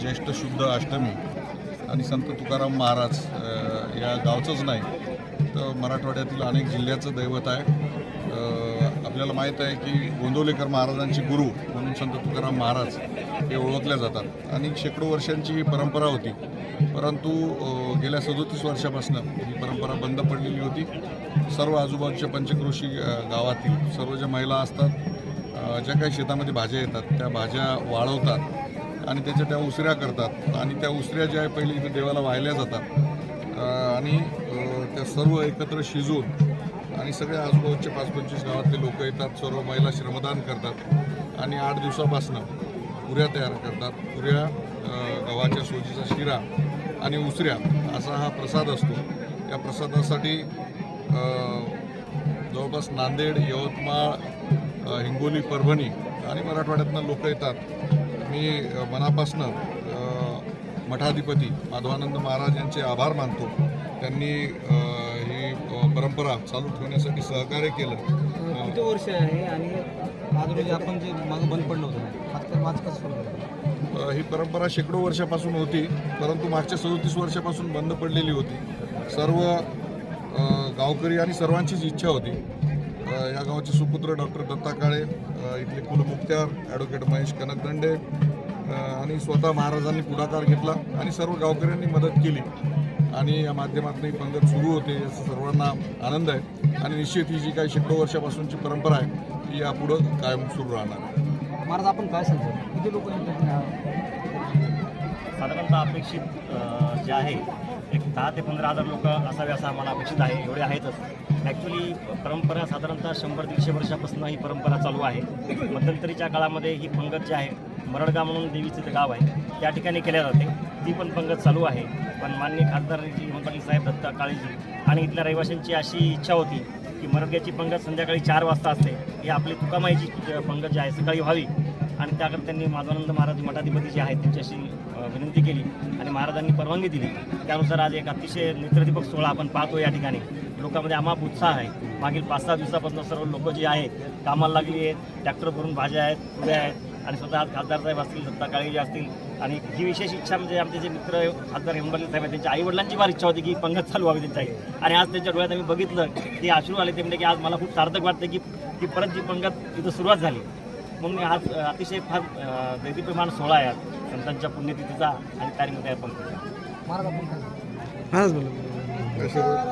ज्येष्ठ शुद्ध अष्टमी आणि संत तुकाराम महाराज या गावचंच नाही तर मराठवाड्यातील अनेक जिल्ह्याचं दैवत आहे. आपल्याला माहीत आहे की गोंदवलेकर महाराजांचे गुरु म्हणून संत तुकाराम महाराज हे ओळखले जातात. आणि शेकडो वर्षांची ही परंपरा होती. परंतु गेल्या सदोतीस वर्षापासून ही परंपरा बंद पडलेली होती. सर्व आजूबाजूच्या पंचक्रोशी गावातील सर्व ज्या महिला असतात ज्या काही शेतामध्ये भाज्या येतात त्या भाज्या वाळवतात. आणि त्याच्या त्या उसऱ्या करतात. आणि त्या उसऱ्या ज्या आहे पहिले इथे देवाला वाहिल्या जातात. आणि त्या सर्व एकत्र शिजून आणि सगळ्या आजूबाजूचे पाच पंचवीस गावातले लोक येतात सर्व महिला श्रमदान करतात आणि आठ दिवसापासनं पुऱ्या तयार करतात. पुऱ्या गव्हाच्या सोजीचा शिरा आणि उसऱ्या असा हा प्रसाद असतो. या प्रसादासाठी जवळपास नांदेड यवतमाळ हिंगोली परभणी आणि मराठवाड्यातनं लोक येतात. मी मनापासनं मठाधिपती माधवानंद महाराज यांचे आभार मानतो. त्यांनी ही परंपरा चालू ठेवण्यासाठी सहकार्य केलं. किती वर्ष आहे आणि आज रोजी आपण जे मागं बंद पडलं होतं आज आज कसं सुरू ही परंपरा शेकडो वर्षापासून होती परंतु मागच्या सदोतीस वर्षापासून बंद पडलेली होती. सर्व गावकरी आणि सर्वांचीच इच्छा होती. या गावाचे सुपुत्र डॉक्टर दत्ता काळे इथले कुलमुख्त्यार ॲडव्होकेट महेश कनकदंडे आणि स्वतः महाराजांनी पुढाकार घेतला आणि सर्व गावकऱ्यांनी मदत केली. आणि या माध्यमातून ही पंगत सुरू होते याचा सर्वांना आनंद आहे. आणि निश्चित ही जी काही शेकडो वर्षापासूनची परंपरा आहे ती यापुढं कायम सुरू राहणार आहे. महाराज आपण काय सांगतो किती लोक साधारणतः अपेक्षित जे आहे एक दहा ते पंधरा हजार लोक असावे असं आम्हाला अपेक्षित आहे एवढे आहेतच. ॲक्च्युली परंपरा साधारणतः शंभर दीडशे वर्षापासून ही परंपरा चालू आहे. मध्यंतरीच्या काळामध्ये ही पंगत जी आहे मरडगाव म्हणून देवीचं जे गाव आहे त्या ठिकाणी केल्या जाते. ती पण पंगत चालू आहे. पण माननीय खासदारजी पाटील साहेब दत्ता काळेजी आणि इथल्या रहिवाशांची अशी इच्छा होती की मरडग्याची पंगत संध्याकाळी चार वाजता असते. ही आपली तुकामाईची पंगत जी आहे सकाळी व्हावी. आणि त्याकडे त्यांनी माधवानंद महाराज मठाधिपती जे आहेत त्यांच्याशी विनंती केली आणि महाराजांनी परवानगी दिली. त्यानुसार आज एक अतिशय नेत्रदीपक सोहळा आपण पाहतो या ठिकाणी. लोकांमध्ये अमाप उत्साह आहे. मागील पाच सहा दिवसापासून सर्व लोक जे आहेत कामाला लागली आहेत ट्रॅक्टर भरून भाज्या आहेत पुढे आहेत आणि स्वतः आज खासदार साहेब असतील दत्ता काळेजी असतील आणि ही विशेष इच्छा म्हणजे आमचे जे मित्र खासदार हेमंबरले साहेब त्यांच्या आईवडिलांची फार इच्छा होती की पंगत चालू व्हावी त्यांच्या आई आणि आज त्यांच्या डोळ्यात आम्ही बघितलं ते अश्रू आले ते म्हणजे की आज मला खूप सार्थक वाटतं की की परत जी पंगत इथं सुरुवात झाली. म्हणून आज अतिशय फार अ, दैदिप्यमान सोहळा आहे आज. संतांच्या पुण्यतिथीचा आणि त्यानिमित्त आपण महाराज आशीर्वाद